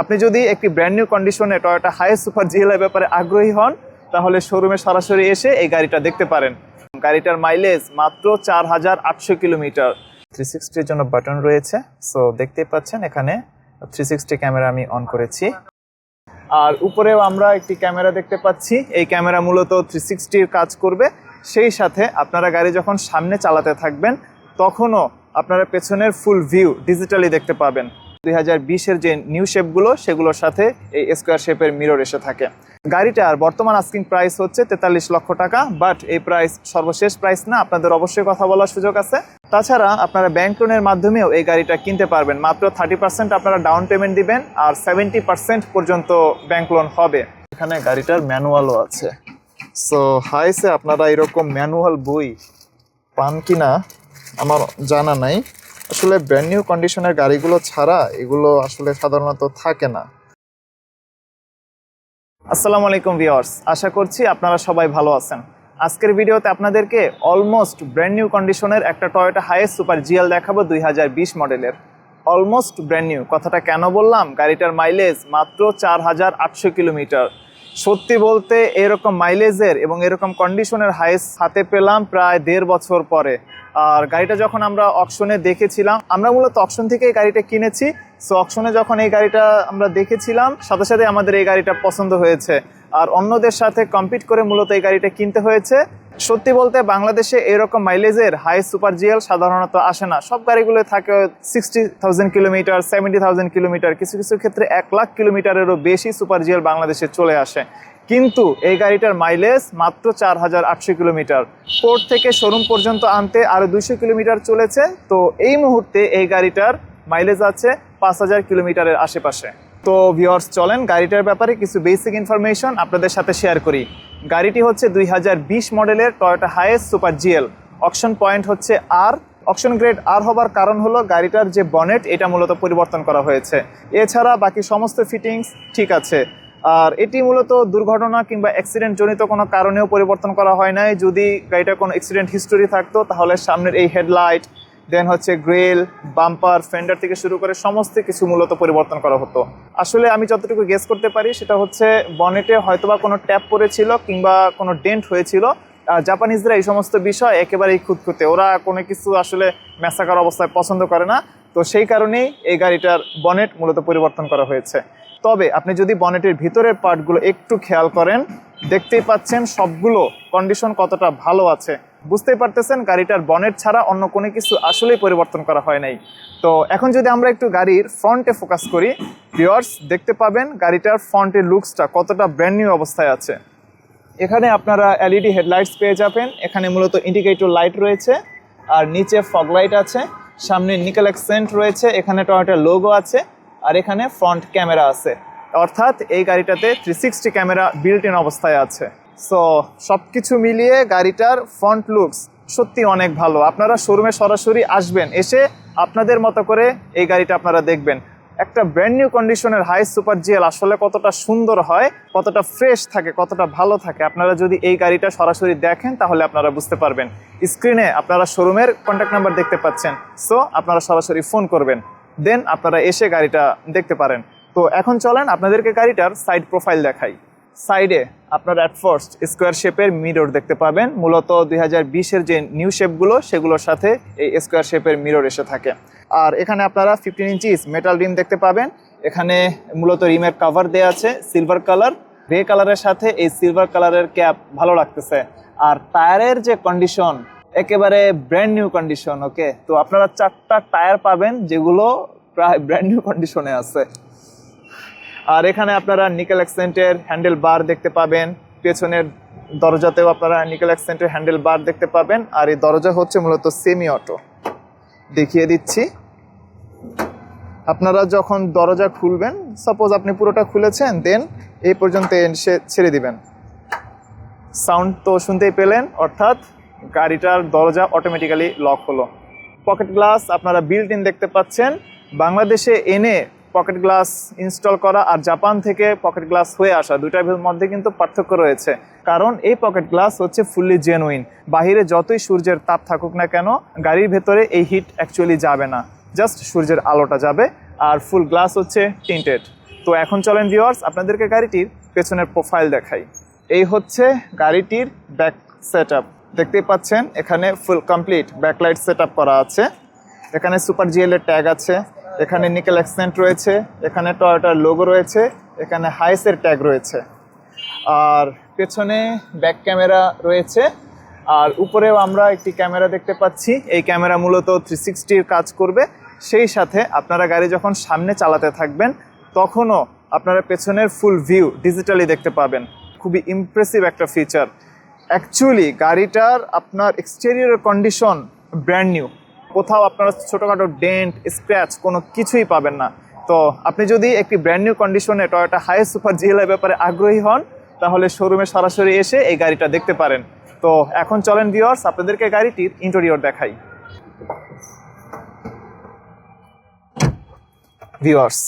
আপনি যদি একটি ব্র্যান্ড নিউ কন্ডিশনে টয়োটা হাইয়েস্ট সুপার জিএল এর ব্যাপারে আগ্রহী হন, তাহলে শোরুমে সরাসরি এসে এই গাড়িটা দেখতে পারেন। গাড়িটার মাইলেজ মাত্র চার হাজার আটশো কিলোমিটার। থ্রি সিক্সটির জন্য বাটন রয়েছে সো দেখতে পাচ্ছেন এখানে থ্রি সিক্সটি ক্যামেরা আমি অন করেছি। আর উপরেও আমরা একটি ক্যামেরা দেখতে পাচ্ছি, এই ক্যামেরা মূলত থ্রি সিক্সটির কাজ করবে। সেই সাথে আপনারা গাড়ি যখন সামনে চালাতে থাকবেন, তখনও আপনারা পেছনের ফুল ভিউ ডিজিটালি দেখতে পাবেন। দুই হাজার বিশের যে নিউ শেপগুলো সেগুলোর সাথে এই স্কোয়ার শেপের মিরর এসে থাকে। গাড়িটার বর্তমান আস্কিং প্রাইস হচ্ছে তেতাল্লিশ লক্ষ টাকা বাট এই প্রাইস সর্বশেষ প্রাইস না, আপনাদের অবশ্যই কথা বলার সুযোগ আছে। তাছাড়া আপনারা ব্যাংক লোনের মাধ্যমেও এই গাড়িটা কিনতে পারবেন। মাত্র থার্টি পার্সেন্ট আপনারা ডাউন পেমেন্ট দিবেন আর সেভেন্টি পার্সেন্ট পর্যন্ত ব্যাংক লোন হবে। এখানে গাড়িটার ম্যানুয়ালও আছে। সো হাইসে আপনারা এরকম ম্যানুয়াল বই পান কিনা? আমার জানা নাই। আসলে ব্র্যান্ড নিউ কন্ডিশনের গাড়িগুলো ছাড়া এগুলো আসলে সাধারণত থাকে না। আসসালামু আলাইকুম ভিউয়ার্স আশা করছি আপনারা সবাই ভালো আছেন। আজকের ভিডিওতে আপনাদেরকে অলমোস্ট ব্র্যান্ড নিউ কন্ডিশনের একটা টয়োটা হাইয়েস্ট সুপার জিএল দেখাবো দুই হাজার বিশ মডেলের। অলমোস্ট ব্র্যান্ড নিউ কথাটা কেন বললাম? গাড়িটার মাইলেজ মাত্র চার হাজার আটশো কিলোমিটার। সত্যি বলতে এরকম মাইলেজের এবং এরকম কন্ডিশনের হাইস হাতে পেলাম প্রায় দেড় বছর পরে। আর গাড়িটা যখন আমরা অকশনে দেখেছিলাম, আমরা মূলত অকশন থেকে এই গাড়িটা কিনেছি। সো অকশনে যখন এই গাড়িটা আমরা দেখেছিলাম, সাথে সাথে আমাদের এই গাড়িটা পছন্দ হয়েছে। আর অন্যদের সাথে কম্পিট করে মূলত এই গাড়িটা কিনতে হয়েছে। সত্যি বলতে, বাংলাদেশে এরকম মাইলেজের হাই সুপার জিএল সাধারণত আসে না। সব গাড়িগুলো থাকে sixty thousand kilometre seventy thousand kilometre কিছু কিছু ক্ষেত্রে এক লাখ কিলোমিটারেরও বেশি সুপার জিএল বাংলাদেশে চলে আসে। কিন্তু এই গাড়িটার মাইলেজ মাত্র চার হাজার আটশো কিলোমিটার। পোর্ট থেকে শোরুম পর্যন্ত আনতে আরও দুইশো কিলোমিটার চলেছে। তো এই মুহূর্তে এই গাড়িটার মাইলেজ আছে পাঁচ হাজার কিলোমিটারের আশেপাশে। তো ভিওর্স চলেন গাড়িটার ব্যাপারে কিছু বেসিক ইনফরমেশন আপনাদের সাথে শেয়ার করি। গাড়িটি হচ্ছে দুই হাজার বিশ মডেলের Toyota Hiace super GL auction point হচ্ছে আর অকশন গ্রেড আর হবার কারণ হলো গাড়িটার যে বনেট এটা মূলত পরিবর্তন করা হয়েছে। এছাড়া বাকি সমস্ত ফিটিংস ঠিক আছে। আর এটি মূলত দুর্ঘটনা কিংবা অ্যাক্সিডেন্ট জনিত কোনো কারণেও পরিবর্তন করা হয় নাই। যদি গাড়িটার কোনো অ্যাক্সিডেন্ট হিস্টোরি থাকতো, তাহলে সামনের এই হেডলাইট দেন হচ্ছে গ্রেল বাম্পার ফেন্ডার থেকে শুরু করে সমস্ত কিছু মূলত পরিবর্তন করা হতো। আসলে আমি যতটুকু গেস করতে পারি, সেটা হচ্ছে বনেটে হয়তোবা কোনো ট্যাপ পড়েছিল কিংবা কোনো ডেন্ট হয়েছিল। আর জাপানিজরা এই সমস্ত বিষয় একেবারেই খুঁতখুঁতে। ওরা কোনো কিছু আসলে মেসাকার অবস্থায় পছন্দ করে না। তো সেই কারণেই এই গাড়িটার বনেট মূলত পরিবর্তন করা হয়েছে। তবে আপনি যদি বনেটের ভিতরের পার্টগুলো একটু খেয়াল করেন, দেখতেই পাচ্ছেন সবগুলো কন্ডিশন কতটা ভালো আছে। বুঝতেই পারতেছেন, গাড়িটার বনেট ছাড়া অন্য কোনো কিছু আসলেই পরিবর্তন করা হয় নাই। তো এখন যদি আমরা একটু গাড়ির ফ্রন্টে ফোকাস করি ভিওয়ার্স দেখতে পাবেন গাড়িটার ফ্রন্টের লুকসটা কতটা ব্র্যান্ড নিউ অবস্থায় আছে। এখানে আপনারা এলইডি হেডলাইটস পেয়ে যাবেন, এখানে মূলত ইন্ডিকেটর লাইট রয়েছে, আর নিচে ফগ লাইট আছে, সামনে নিকেল অ্যাক্সেন্ট রয়েছে, এখানে টয়োটার লোগো আছে আর এখানে ফ্রন্ট ক্যামেরা আছে। অর্থাৎ এই গাড়িটাতে three sixty camera built in অবস্থায় আছে। সো সব কিছু মিলিয়ে গাড়িটার ফ্রন্ট লুকস সত্যি অনেক ভালো। আপনারা শোরুমে সরাসরি আসবেন, এসে আপনাদের মতো করে এই গাড়িটা আপনারা দেখবেন। একটা ব্র্যান্ড নিউ কন্ডিশনের হাই সুপার জিএল আসলে কতটা সুন্দর হয়, কতটা ফ্রেশ থাকে, কতটা ভালো থাকে, আপনারা যদি এই গাড়িটা সরাসরি দেখেন, তাহলে আপনারা বুঝতে পারবেন। স্ক্রিনে আপনারা শোরুমের কন্ট্যাক্ট নাম্বার দেখতে পাচ্ছেন। সো আপনারা সরাসরি ফোন করবেন। দেন আপনারা এসে গাড়িটা দেখতে পারেন। তো এখন চলেন আপনাদেরকে গাড়িটার সাইড প্রোফাইল দেখাই। সাইডে আপনারা অ্যাট ফার্স্ট স্কোয়ার শেপের মিরর দেখতে পাবেন। মূলত দুই হাজার বিশের যে নিউ শেপগুলো সেগুলোর সাথে এই স্কোয়ার শেপের মিরর এসে থাকে। আর এখানে আপনারা ফিফটিন ইঞ্চিস মেটাল রিম দেখতে পাবেন। এখানে মূলত রিমের কাভার দেওয়া আছে সিলভার কালার গ্রে কালারের সাথে এই সিলভার কালারের ক্যাপ ভালো লাগতেছে। আর টায়ারের যে কন্ডিশন একেবারে ব্র্যান্ড নিউ কন্ডিশন ওকে তো আপনারা চারটা টায়ার পাবেন যেগুলো প্রায় ব্র্যান্ড নিউ কন্ডিশনে আছে। আর এখানে আপনারা নিকেল অ্যাক্সেন্টের হ্যান্ডেল বার দেখতে পাবেন। পেছনের দরজাতেও আপনারা নিকেল অ্যাক্সেন্টের হ্যান্ডেল বার দেখতে পাবেন। আর এই দরজা হচ্ছে মূলত সেমি অটো দেখিয়ে দিচ্ছি। আপনারা যখন দরজা খুলবেন সাপোজ আপনি পুরোটা খুলেছেন দেন এই পর্যন্ত এসে ছেড়ে দিবেন। সাউন্ড তো শুনতেই পেলেন, অর্থাৎ গাড়িটার দরজা অটোমেটিক্যালি লক হলো। পকেট গ্লাস আপনারা বিল্ট ইন দেখতে পাচ্ছেন। বাংলাদেশে এনে পকেট গ্লাস ইনস্টল করা আর জাপান থেকে পকেট গ্লাস হয়ে আসা দুইটার মধ্যে কিন্তু পার্থক্য রয়েছে। কারণ এই পকেট গ্লাস হচ্ছে ফুললি জেনুইন বাহিরে যতই সূর্যের তাপ থাকুক না কেন, গাড়ির ভেতরে এই হিট অ্যাকচুয়ালি যাবে না। জাস্ট সূর্যের আলোটা যাবে আর ফুল গ্লাস হচ্ছে টিন্টেড তো এখন চলেন ভিওয়ার্স আপনাদেরকে গাড়িটির পেছনের প্রোফাইল দেখাই। এই হচ্ছে গাড়িটির ব্যাক সেট দেখতেই পাচ্ছেন, এখানে ফুল কমপ্লিট ব্যাকলাইট সেট করা আছে। এখানে সুপার জিএল এর ট্যাগ আছে, এখানে নিকেল অ্যাক্সেন্ট রয়েছে, এখানে টয়োটার লোগো রয়েছে, এখানে হাইসের ট্যাগ রয়েছে। আর পেছনে ব্যাক ক্যামেরা রয়েছে, আর উপরেও আমরা একটি ক্যামেরা দেখতে পাচ্ছি। এই ক্যামেরা মূলত থ্রি সিক্সটির কাজ করবে। সেই সাথে আপনারা গাড়ি যখন সামনে চালাতে থাকবেন, তখনও আপনারা পেছনের ফুল ভিউ ডিজিটালি দেখতে পাবেন। খুবই ইমপ্রেসিভ একটা ফিচার অ্যাকচুয়ালি গাড়িটার আপনার এক্সটেরিয়র কন্ডিশন ব্র্যান্ড নিউ কোথাও আপনারা ছোটোখাটো ডেন্ট স্ক্র্যাচ কোনো কিছুই পাবেন না। তো আপনি যদি একটি ব্র্যান্ড নিউ কন্ডিশনে টয়োটা হাই সুপার জিএলের ব্যাপারে আগ্রহী হন, তাহলে শোরুমে সরাসরি এসে এই গাড়িটা দেখতে পারেন। তো এখন চলেন ভিওর্স আপনাদেরকে গাড়িটির ইন্টেরিয়র দেখাই। ভিওর্স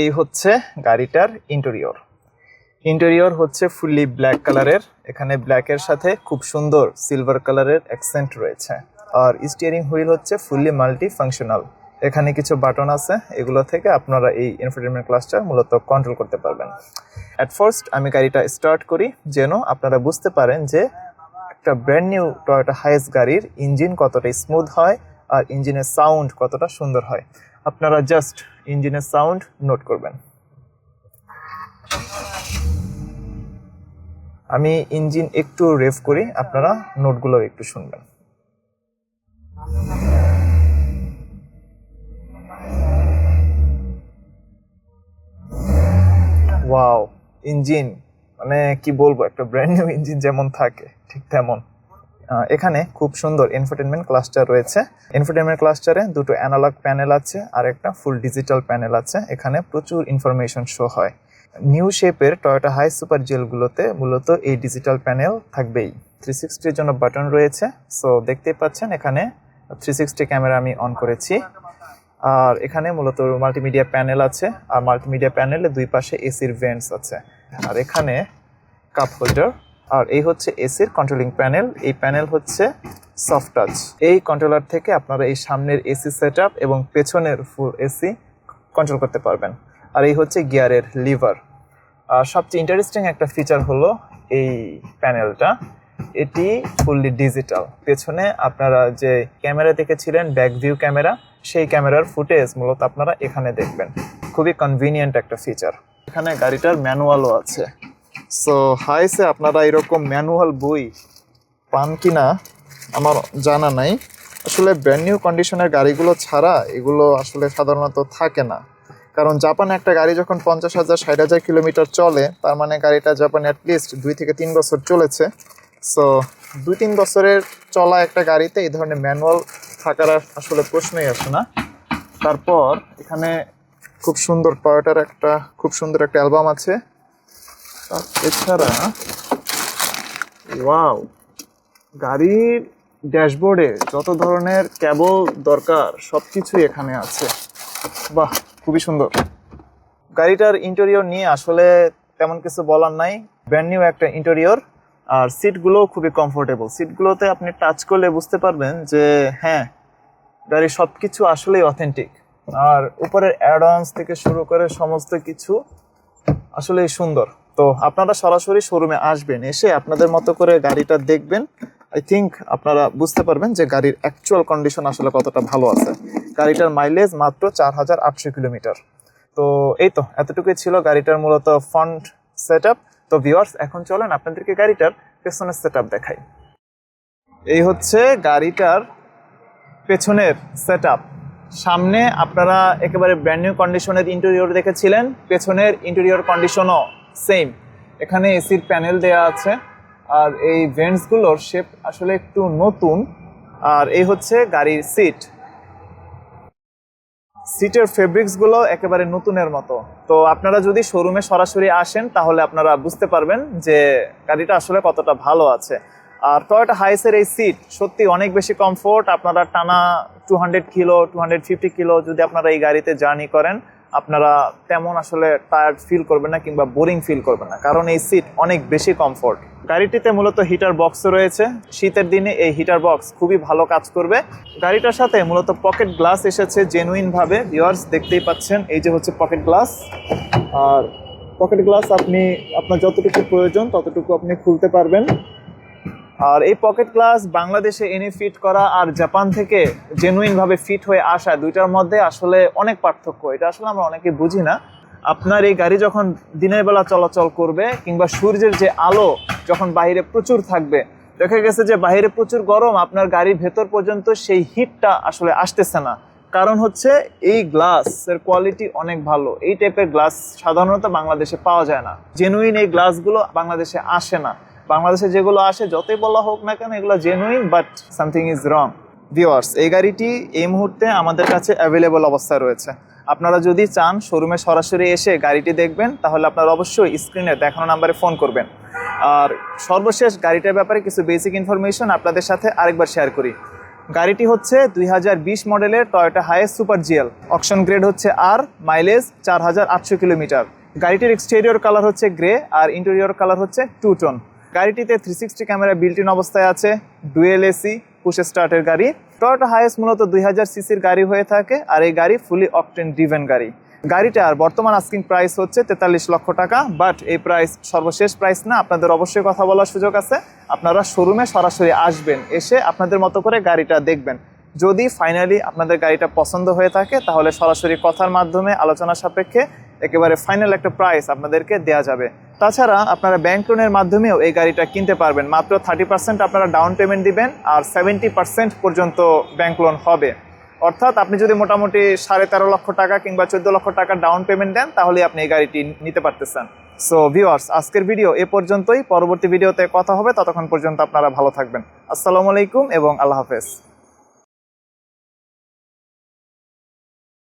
এই হচ্ছে গাড়িটার ইন্টেরিয়র ইন্টেরিয়র হচ্ছে ফুললি ব্ল্যাক কালারের এখানে ব্ল্যাকের সাথে খুব সুন্দর সিলভার কালারের অ্যাকসেন্ট রয়েছে। আর স্টিয়ারিং হুইল হচ্ছে ফুললি মাল্টি ফাংশনাল এখানে কিছু বাটন আছে, এগুলো থেকে আপনারা এই ইনফোটেনমেন্ট ক্লাসটা মূলত কন্ট্রোল করতে পারবেন। অ্যাট ফার্স্ট আমি গাড়িটা স্টার্ট করি, যেন আপনারা বুঝতে পারেন যে একটা ব্র্যান্ড নিউ টয়োটা হাইস গাড়ির ইঞ্জিন কতটা স্মুথ হয় আর ইঞ্জিনের সাউন্ড কতটা সুন্দর হয়। আপনারা জাস্ট ইঞ্জিনের সাউন্ড নোট করবেন। আমি ইঞ্জিন একটু রেভ করি, আপনারা নোটগুলো একটু শুনবেন। ওয়াও, ইঞ্জিন মানে কি বলব, একটা ব্র্যান্ড নিউ ইঞ্জিন যেমন থাকে, ঠিক তেমন। এখানে খুব সুন্দর ইনফোটেনমেন্ট ক্লাস্টার রয়েছে। ইনফোটেনমেন্ট ক্লাস্টারে দুটো অ্যানালগ প্যানেল আছে, আর একটা ফুল ডিজিটাল প্যানেল আছে। এখানে প্রচুর ইনফরমেশন শো হয়। নিউ শেপের টয়োটা হাই সুপার জেলগুলোতে মূলত এই ডিজিটাল প্যানেল থাকবেই। থ্রি সিক্সটির জন্য বাটন রয়েছে সো দেখতেই পাচ্ছেন এখানে থ্রি সিক্সটি ক্যামেরা আমি অন করেছি। আর এখানে মূলত মাল্টিমিডিয়া প্যানেল আছে, আর মাল্টিমিডিয়া প্যানেলে দুই পাশে এসির ভেন্টস আছে। আর এখানে কাপ হোল্ডার আর এই হচ্ছে এসির কন্ট্রোলিং প্যানেল এই প্যানেল হচ্ছে সফট টাচ এই কন্ট্রোলার থেকে আপনারা এই সামনের এসি সেট এবং পেছনের ফুল এসি কন্ট্রোল করতে পারবেন। আর এই হচ্ছে গিয়ারের লিভার। আর সবচেয়ে ইন্টারেস্টিং একটা ফিচার হলো এই প্যানেলটা এটি ফুললি ডিজিটাল পেছনে আপনারা যে ক্যামেরা দেখেছিলেন ব্যাক ভিউ ক্যামেরা সেই ক্যামেরার ফুটেজ মূলত আপনারা এখানে দেখবেন। খুবই কনভিনিয়েন্ট একটা ফিচার এখানে গাড়িটার ম্যানুয়ালও আছে। সো হাইসে আপনারা এরকম ম্যানুয়াল বই পান কি না আমার জানা নাই। আসলে ব্র্যান্ড নিউ কন্ডিশনের গাড়িগুলো ছাড়া এগুলো আসলে সাধারণত থাকে না। কারণ জাপানে একটা গাড়ি যখন পঞ্চাশ হাজার, ষাট হাজার কিলোমিটার চলে, তার মানে গাড়িটা জাপানে অ্যাটলিস্ট দুই থেকে তিন বছর চলেছে। সো দুই তিন বছরের চলা একটা গাড়িতে এই ধরনের ম্যানুয়াল থাকার আসলে প্রশ্নই আসে না। তারপর এখানে খুব সুন্দর টয়োটার একটা, খুব সুন্দর একটা অ্যালবাম আছে। এছাড়া ওয়াও গাড়ির ড্যাশবোর্ডে যত ধরনের ক্যাবল দরকার সব কিছুই এখানে আছে। বাহ খুবই সুন্দর। গাড়িটার ইন্টেরিয়র নিয়ে আসলে তেমন কিছু বলার নাই। ব্র্যান্ড নিউ একটা ইন্টেরিয়র আর সিটগুলো খুবই কমফোর্টেবল সিটগুলোতে আপনি টাচ করলে বুঝতে পারবেন যে হ্যাঁ গাড়ির সব কিছু আসলেই অথেন্টিক আর উপরের অ্যাডভান্স থেকে শুরু করে সমস্ত কিছু আসলেই সুন্দর। তো আপনারা সরাসরি শোরুমে আসবেন, এসে আপনাদের মতো করে গাড়িটা দেখবেন। আই থিঙ্ক আপনারা বুঝতে পারবেন যে গাড়ির অ্যাকচুয়াল কন্ডিশন আসলে কতটা ভালো আছে। গাড়িটার মাইলেজ মাত্র চার হাজার আটশো কিলোমিটার। তো এই তো, এতটুকুই ছিল গাড়িটার মূলত ফ্রন্ট সেট তো ভিওয়ার্স এখন চলেন আপনাদেরকে গাড়িটার পেছনের সেট দেখাই। এই হচ্ছে গাড়িটার পেছনের সেট সামনে আপনারা একেবারে ব্র্যান্ড নিউ কন্ডিশনের ইন্টেরিয়র দেখেছিলেন, পেছনের ইন্টেরিয়র কন্ডিশনও সেম এখানে এসির প্যানেল দেয়া আছে, আর এই ভেন্টসগুলোর শেপ আসলে একটু নতুন। আর এই হচ্ছে গাড়ির সিট সিটের ফেব্রিক্সগুলো একেবারে নতুনের মতো। তো আপনারা যদি শোরুমে সরাসরি আসেন, তাহলে আপনারা বুঝতে পারবেন যে গাড়িটা আসলে কতটা ভালো আছে। আর টয়োটা হাইসের এই সিট সত্যি অনেক বেশি কমফোর্ট আপনারা টানা two hundred kilo two hundred fifty kilo যদি আপনারা এই গাড়িতে জার্নি করেন আপনারা তেমন আসলে টায়ার্ড ফিল করবেন না কিংবা বোরিং ফিল করবেন না। কারণ এই সিট অনেক বেশি কমফোর্ট গাড়িটিতে মূলত হিটার বক্স রয়েছে। শীতের দিনে এই হিটার বক্স খুবই ভালো কাজ করবে। গাড়িটার সাথে মূলত পকেট গ্লাস এসেছে জেনুইন ভাবে। ভিউয়ার্স দেখতেই পাচ্ছেন, এই যে হচ্ছে পকেট গ্লাস আর পকেট গ্লাস আপনি, আপনার যতটুকু প্রয়োজন ততটুকু আপনি খুলতে পারবেন। আর এই পকেট গ্লাস বাংলাদেশে এনে ফিট করা আর জাপান থেকে জেনুইন ভাবে ফিট হয়ে আসা দুইটার মধ্যে আসলে অনেক পার্থক্য। এটা আসলে আমরা অনেকে বুঝি না। আপনার এই গাড়ি যখন দিনের বেলা চলাচল করবে কিংবা সূর্যের যে আলো যখন বাইরে প্রচুর থাকবে, দেখা গেছে যে বাইরে প্রচুর গরম, আপনার গাড়ির ভেতর পর্যন্ত সেই হিটটা আসলে আসতেছে না। কারণ হচ্ছে এই গ্লাসের কোয়ালিটি অনেক ভালো। এই টাইপের গ্লাস সাধারণত বাংলাদেশে পাওয়া যায় না। জেনুইন এই গ্লাসগুলো বাংলাদেশে আসে না। বাংলাদেশে যেগুলো আসে, যতই বলা হোক না কেন, এগুলো genuine but something is wrong viewers এই গাড়িটি এই মুহূর্তে আমাদের কাছে অ্যাভেলেবল অবস্থায় রয়েছে। আপনারা যদি চান শোরুমে সরাসরি এসে গাড়িটি দেখবেন, তাহলে আপনারা অবশ্যই স্ক্রিনে দেখানো নাম্বারে ফোন করবেন। আর সর্বশেষ গাড়িটার ব্যাপারে কিছু বেসিক ইনফরমেশন আপনাদের সাথে আরেকবার শেয়ার করি। গাড়িটি হচ্ছে দুই হাজার বিশ মডেলের Toyota Hiace super GL auction grade হচ্ছে আর মাইলেজ চার হাজার আটশো কিলোমিটার। গাড়িটির এক্সটেরিয়র কালার হচ্ছে গ্রে আর ইন্টেরিয়র কালার হচ্ছে two tone গাড়িটিতে three sixty camera built in অবস্থায় আছে ডুয়েল এসি পুশ স্টার্টের গাড়ি। টয়োটা হায়েস্ট মূলত দুই হাজার সিসির গাড়ি হয়ে থাকে আর এই গাড়ি ফুলি অপটেন ড্রিভেন গাড়ি। গাড়িটার বর্তমান আস্কিং প্রাইস হচ্ছে তেতাল্লিশ লক্ষ টাকা বাট এই প্রাইস সর্বশেষ প্রাইস না, আপনাদের অবশ্যই কথা বলার সুযোগ আছে। আপনারা শোরুমে সরাসরি আসবেন, এসে আপনাদের মতো করে গাড়িটা দেখবেন। যদি ফাইনালি আপনাদের গাড়িটা পছন্দ হয়ে থাকে, তাহলে সরাসরি কথার মাধ্যমে, আলোচনা সাপেক্ষে একেবারে ফাইনাল একটা প্রাইস আপনাদেরকে দেওয়া যাবে। তাছাড়া আপনারা ব্যাংক লোনের মাধ্যমেও এই গাড়িটা কিনতে পারবেন। মাত্র থার্টি পার্সেন্ট আপনারা ডাউন পেমেন্ট দিবেন আর সেভেন্টি পার্সেন্ট পর্যন্ত ব্যাংক লোন হবে। অর্থাৎ আপনি যদি মোটামুটি সাড়ে তেরো লক্ষ টাকা কিংবা চোদ্দ লক্ষ টাকা ডাউন পেমেন্ট দেন তাহলে আপনি এই গাড়িটি নিতে পারতেছেন। সো ভিউয়ার্স আজকের ভিডিও এ পর্যন্তই। পরবর্তী ভিডিওতে কথা হবে। ততক্ষণ পর্যন্ত আপনারা ভালো থাকবেন। আসসালামু আলাইকুম এবং আল্লাহ হাফেজ।